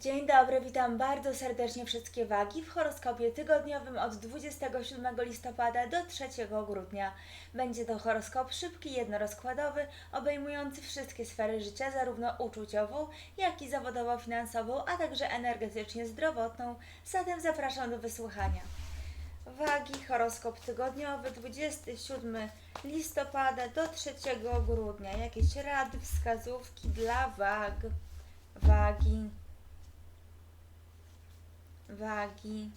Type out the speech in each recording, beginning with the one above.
Dzień dobry, witam bardzo serdecznie wszystkie wagi w horoskopie tygodniowym od 27 listopada do 3 grudnia. Będzie to horoskop szybki, jednorozkładowy, obejmujący wszystkie sfery życia, zarówno uczuciową, jak i zawodowo-finansową, a także energetycznie zdrowotną. Zatem zapraszam do wysłuchania. Wagi, horoskop tygodniowy 27 listopada do 3 grudnia. Jakieś rady, wskazówki dla wag. Wagi. Wagi.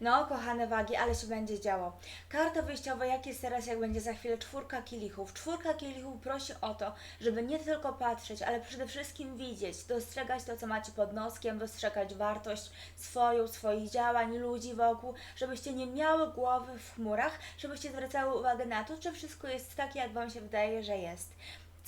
No, kochane wagi, ale się będzie działo. Karta wyjściowa, jak jest teraz, jak będzie za chwilę czwórka kielichów. Czwórka kielichów prosi o to, żeby nie tylko patrzeć, ale przede wszystkim widzieć, dostrzegać to, co macie pod noskiem, dostrzegać wartość swoją, swoich działań, ludzi wokół, żebyście nie miały głowy w chmurach, żebyście zwracały uwagę na to, czy wszystko jest takie, jak Wam się wydaje, że jest.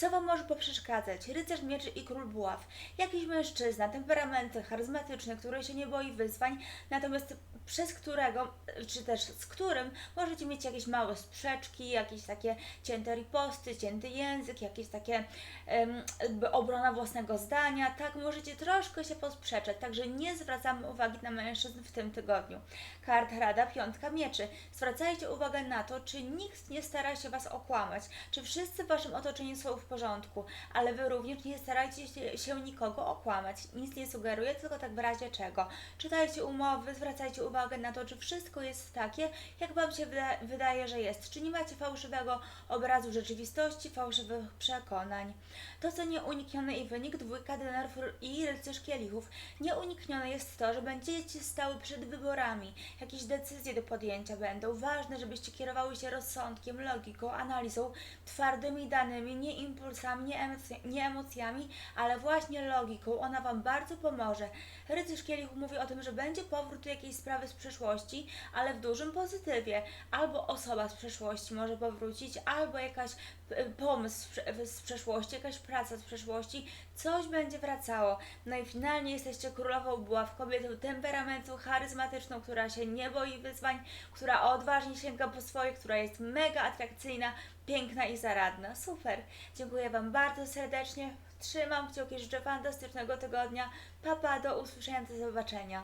Co Wam może poprzeszkadzać? Rycerz mieczy i król buław. Jakiś mężczyzna, temperamenty, charyzmatyczny, który się nie boi wyzwań, natomiast przez którego, czy też z którym możecie mieć jakieś małe sprzeczki, jakieś takie cięte riposty, cięty język, jakieś takie jakby obrona własnego zdania, tak, możecie troszkę się posprzeczać, także nie zwracamy uwagi na mężczyzn w tym tygodniu. Karta Rada, piątka mieczy. Zwracajcie uwagę na to, czy nikt nie stara się Was okłamać, czy wszyscy w Waszym otoczeniu są w porządku, ale Wy również nie starajcie się, się nikogo okłamać. Nic nie sugeruję, tylko tak w razie czego. Czytajcie umowy, zwracajcie uwagę na to, czy wszystko jest takie, jak Wam się wyda- wydaje, że jest. Czy nie macie fałszywego obrazu rzeczywistości, fałszywych przekonań. To, co nieuniknione i wynik, dwójka denarów i rycerz kielichów. Nieuniknione jest to, że będziecie stały przed wyborami. Jakieś decyzje do podjęcia będą. Ważne, żebyście kierowały się rozsądkiem, logiką, analizą, twardymi danymi, nie impulsami, nie, nie emocjami, ale właśnie logiką. Ona Wam bardzo pomoże. Rycerz kielichów mówi o tym, że będzie powrót do jakiejś sprawy z przeszłości, ale w dużym pozytywie. Albo osoba z przeszłości może powrócić, albo jakaś p- pomysł z przeszłości, jakaś praca z przeszłości, coś będzie wracało. No i finalnie jesteście królową buław, kobietą temperamentu, charyzmatyczną, która się nie boi wyzwań, która odważnie sięga po swoje, która jest mega atrakcyjna, piękna i zaradna. Super! Dziękuję Wam bardzo serdecznie. Trzymam kciuki, życzę fantastycznego tygodnia. Papa, do usłyszenia, do zobaczenia.